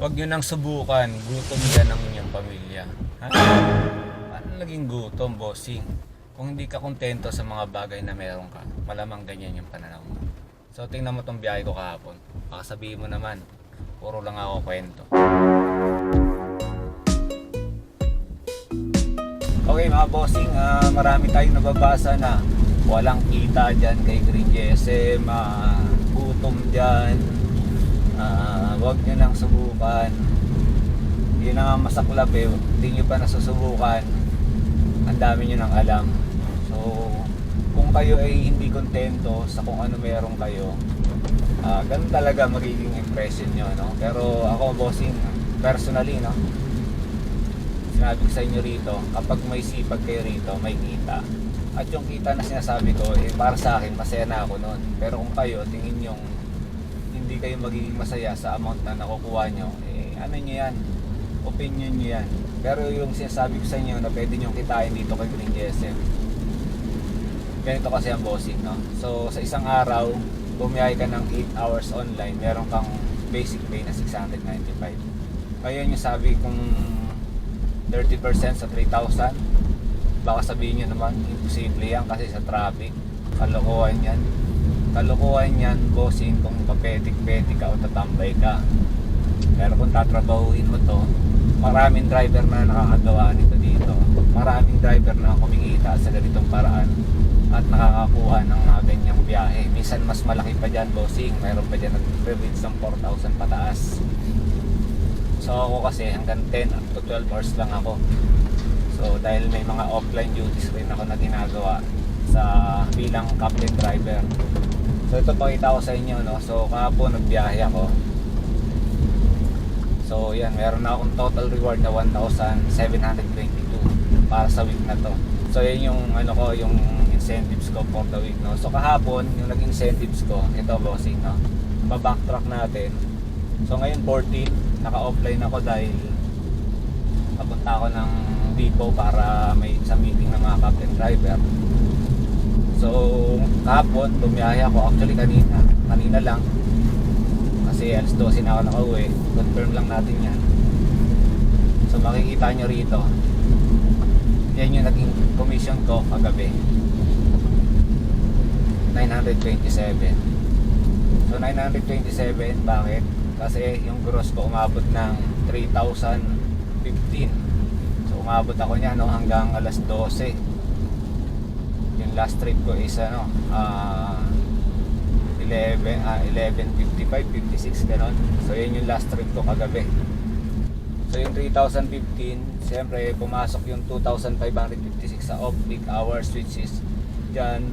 Huwag nyo nang subukan. Gutom yan ang inyong pamilya. Ha? Paano naging gutom, bossing? Kung hindi ka kontento sa mga bagay na meron ka, malamang ganyan yung pananaw mo. So, tingnan mo tong biyahe ko kahapon. Baka sabihin mo naman, puro lang ako kwento. Okay mga bossing, ah, marami tayong nababasa na walang kita dyan kay Green GSM, ah, gutom dyan, ah, wag nyo nang subukan. Yun na nga masaklap eh, hindi nyo pa nasusubukan, ang dami nyo nang alam. So, kung kayo ay hindi kontento sa kung ano meron kayo, ah, ganun talaga magiging impression nyo, no? Pero ako bossing, personally, no? sinabi ko sa inyo rito, kapag may sipag kayo rito, may kita. At yung kita na sinasabi ko, eh, para sa akin, masaya na ako noon. Pero kung kayo, tingin yung hindi kayo magiging masaya sa amount na nakukuha nyo, eh, ano nyo yan? Opinion nyo yan. Pero yung sinasabi ko sa inyo na pwede nyo kitain dito kay Green GSM, ganito kasi ang bossing, no? So, sa isang araw, bumiyahe ka ng 8 hours online, meron kang basic pay na 695. Ngayon yung sabi kung 30% sa 3,000 baka sabihin nyo naman imposible yan kasi sa traffic kalokohan yan kalokohan yan bossing kung papetik-petik ka o tatambay ka. Pero kung tatrabahuin mo to maraming driver na nakakagawa nito dito. Maraming driver na kumikita sa ganitong paraan at nakakakuha ng mga ganyang biyahe. Minsan mas malaki pa dyan bossing. Mayroon pa dyan nag-reach ng 4,000 pataas. So ako kasi hanggang 10 to 12 hours lang ako. So dahil may mga offline duties rin ako na ginagawa sa bilang captain driver. So ito pakita ko sa inyo no. So kahapon nagbiyahe ako. So yan, meron na akong total reward na 1,722 para sa week na to. So yan yung ano ko, yung incentives ko for the week no. So kahapon yung naging incentives ko, ito bossing no. Ba-backtrack natin. So ngayon 14, naka-offline ako dahil papunta ako ng depot para may isang meeting ng mga captain driver. So, kahapon, bumiyahe ako. Actually, kanina. Kanina lang. Kasi alas 12 na ako nakauwi. Confirm lang natin yan. So, makikita nyo rito. Yan yung naging commission ko kagabi. 927. So, 927, bakit? Kasi yung gross ko umabot ng 3,015. So umabot ako niya no hanggang alas 12. Yung last trip ko is ano, ah 11 ah 11:55, 56 ganun. So yun yung last trip ko kagabi. So yung 3,015, siyempre pumasok yung 2,556 sa off-peak hours which is dyan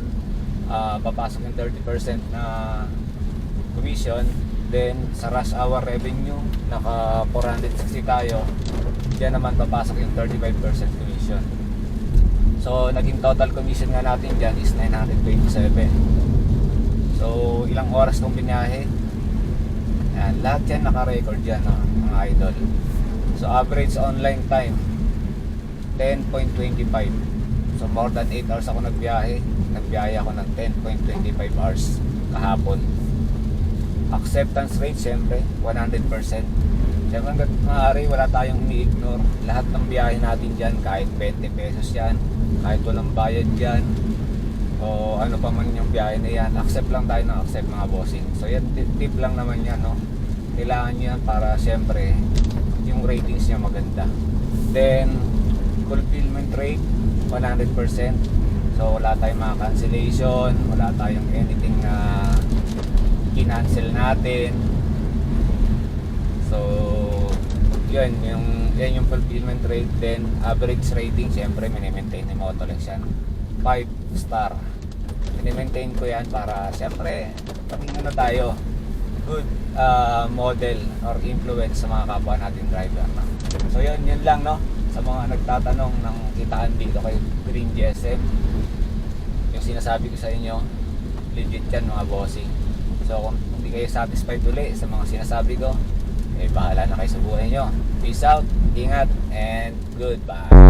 ah, papasok yung 30% na commission Then sa rush hour revenue, naka 460 tayo. Diyan naman papasok yung 35% commission. So naging total commission nga natin diyan is 927. So ilang oras kong binahe? Yan, lahat yan naka-record yan no, mga idol. So average online time 10.25. So more than 8 hours ako nagbiyahe. Nagbiyahe ako ng 10.25 hours kahapon acceptance rate syempre 100% syempre hanggang maaari wala tayong ini-ignore. Lahat ng biyahe natin dyan kahit 20 pesos yan kahit walang bayad dyan o ano pa man yung biyahe na yan accept lang tayo ng accept mga bossing. So yan tip, lang naman yan no? Kailangan nyo yan para syempre yung ratings niya maganda. Then fulfillment rate 100% so wala tayong mga cancellation wala tayong anything na kinancel natin so yun yung yan yung fulfillment rate then average rating syempre minimaintain ni Motolex yan 5 star. Minimaintain ko yan para syempre paging ano tayo? Good uh, model or influence sa mga kapwa natin driver so yun yun lang no? Sa mga nagtatanong ng kitaan dito kay Green GSM yung sinasabi ko sa inyo legit yan mga bossing. So kung hindi kayo satisfied uli sa mga sinasabi ko, eh bahala na kayo sa buhay nyo. Peace out, ingat, and goodbye.